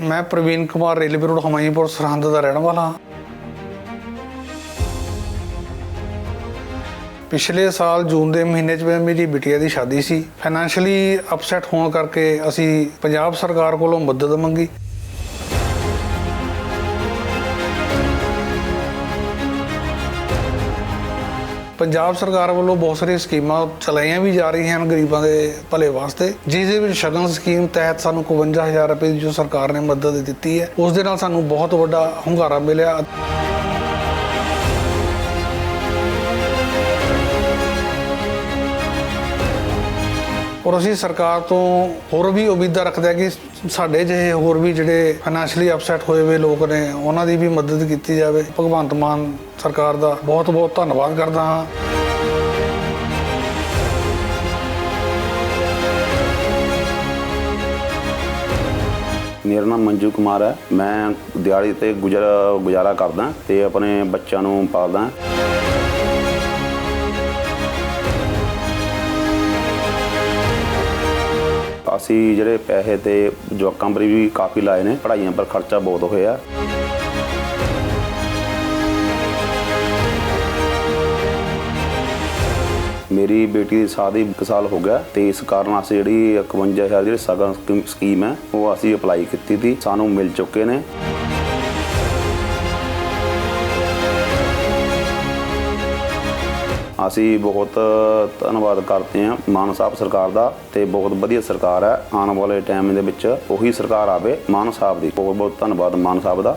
ਮੈਂ Praveen Kumar, railway road Hamaipur Sirhind ਦਾ ਰਹਿਣ ਵਾਲਾ ਹਾਂ। ਪਿਛਲੇ ਸਾਲ ਜੂਨ ਦੇ ਮਹੀਨੇ 'ਚ ਮੇਰੀ ਬਿਟੀਆ ਦੀ ਸ਼ਾਦੀ ਸੀ। ਫਾਈਨੈਂਸ਼ਲੀ ਅਪਸੈਟ ਹੋਣ ਕਰਕੇ ਅਸੀਂ ਪੰਜਾਬ ਸਰਕਾਰ ਕੋਲੋਂ ਮਦਦ ਮੰਗੀ। ਪੰਜਾਬ ਸਰਕਾਰ ਵੱਲੋਂ ਬਹੁਤ ਸਾਰੀਆਂ ਸਕੀਮਾਂ ਚਲਾਈਆਂ ਵੀ ਜਾ ਰਹੀਆਂ ਹਨ ਗਰੀਬਾਂ ਦੇ ਭਲੇ ਵਾਸਤੇ ਜਿਸ ਦੇ ਵਿੱਚ ਸ਼ਗਨ ਸਕੀਮ ਤਹਿਤ ਸਾਨੂੰ 51000 ਰੁਪਏ ਦੀ ਜੋ ਸਰਕਾਰ ਨੇ ਮਦਦ ਦਿੱਤੀ ਹੈ, ਉਸ ਦੇ ਨਾਲ ਸਾਨੂੰ ਬਹੁਤ ਵੱਡਾ ਹੁੰਗਾਰਾ ਮਿਲਿਆ। ਔਰ ਅਸੀਂ ਸਰਕਾਰ ਤੋਂ ਹੋਰ ਵੀ ਉਮੀਦਾਂ ਰੱਖਦੇ ਹਾਂ ਕਿ ਸਾਡੇ ਜਿਹੇ ਹੋਰ ਵੀ ਜਿਹੜੇ ਫਾਈਨੈਂਸ਼ਲੀ ਅਪਸੈਟ ਹੋਏ ਹੋਏ ਲੋਕ ਨੇ, ਉਹਨਾਂ ਦੀ ਵੀ ਮਦਦ ਕੀਤੀ ਜਾਵੇ। ਭਗਵੰਤ ਮਾਨ ਸਰਕਾਰ ਦਾ ਬਹੁਤ ਬਹੁਤ ਧੰਨਵਾਦ ਕਰਦਾ ਹਾਂ। ਮੇਰਾ ਨਾਮ ਮੰਜੂ ਕੁਮਾਰ ਹੈ। ਮੈਂ ਦਿਹਾੜੀ ਤੇ ਗੁਜ਼ਾਰਾ ਗੁਜ਼ਾਰਾ ਕਰਦਾ ਤੇ ਆਪਣੇ ਬੱਚਿਆਂ ਨੂੰ ਪਾਲਦਾ ਅਸੀਂ ਜਿਹੜੇ ਪੈਸੇ ਤੇ ਜਵਾਕਾਂ ਪਰ ਵੀ ਕਾਫੀ ਲਾਏ ਨੇ, ਪੜ੍ਹਾਈਆਂ ਪਰ ਖਰਚਾ ਬਹੁਤ ਹੋਇਆ। ਮੇਰੀ ਬੇਟੀ ਦੀ ਸ਼ਾਦੀ ਇੱਕ ਸਾਲ ਹੋ ਗਿਆ ਤੇ ਇਸ ਕਾਰਨ ਅਸੀਂ ਜਿਹੜੀ 51000 ਜਿਹੜੀ ਸਗਨ ਸਕੀਮ- ਸਕੀਮ ਹੈ, ਉਹ ਅਸੀਂ ਅਪਲਾਈ ਕੀਤੀ ਸੀ, ਸਾਨੂੰ ਮਿਲ ਚੁੱਕੇ ਨੇ। ਅਸੀਂ ਬਹੁਤ ਧੰਨਵਾਦ ਕਰਦੇ ਹਾਂ ਮਾਨ ਸਾਹਿਬ ਸਰਕਾਰ ਦਾ ਤੇ ਬਹੁਤ ਵਧੀਆ ਸਰਕਾਰ ਹੈ। ਆਉਣ ਵਾਲੇ ਟਾਈਮ ਦੇ ਵਿੱਚ ਉਹੀ ਸਰਕਾਰ ਆਵੇ ਮਾਨ ਸਾਹਿਬ ਦੀ। ਬਹੁਤ ਬਹੁਤ ਧੰਨਵਾਦ ਮਾਨ ਸਾਹਿਬ ਦਾ।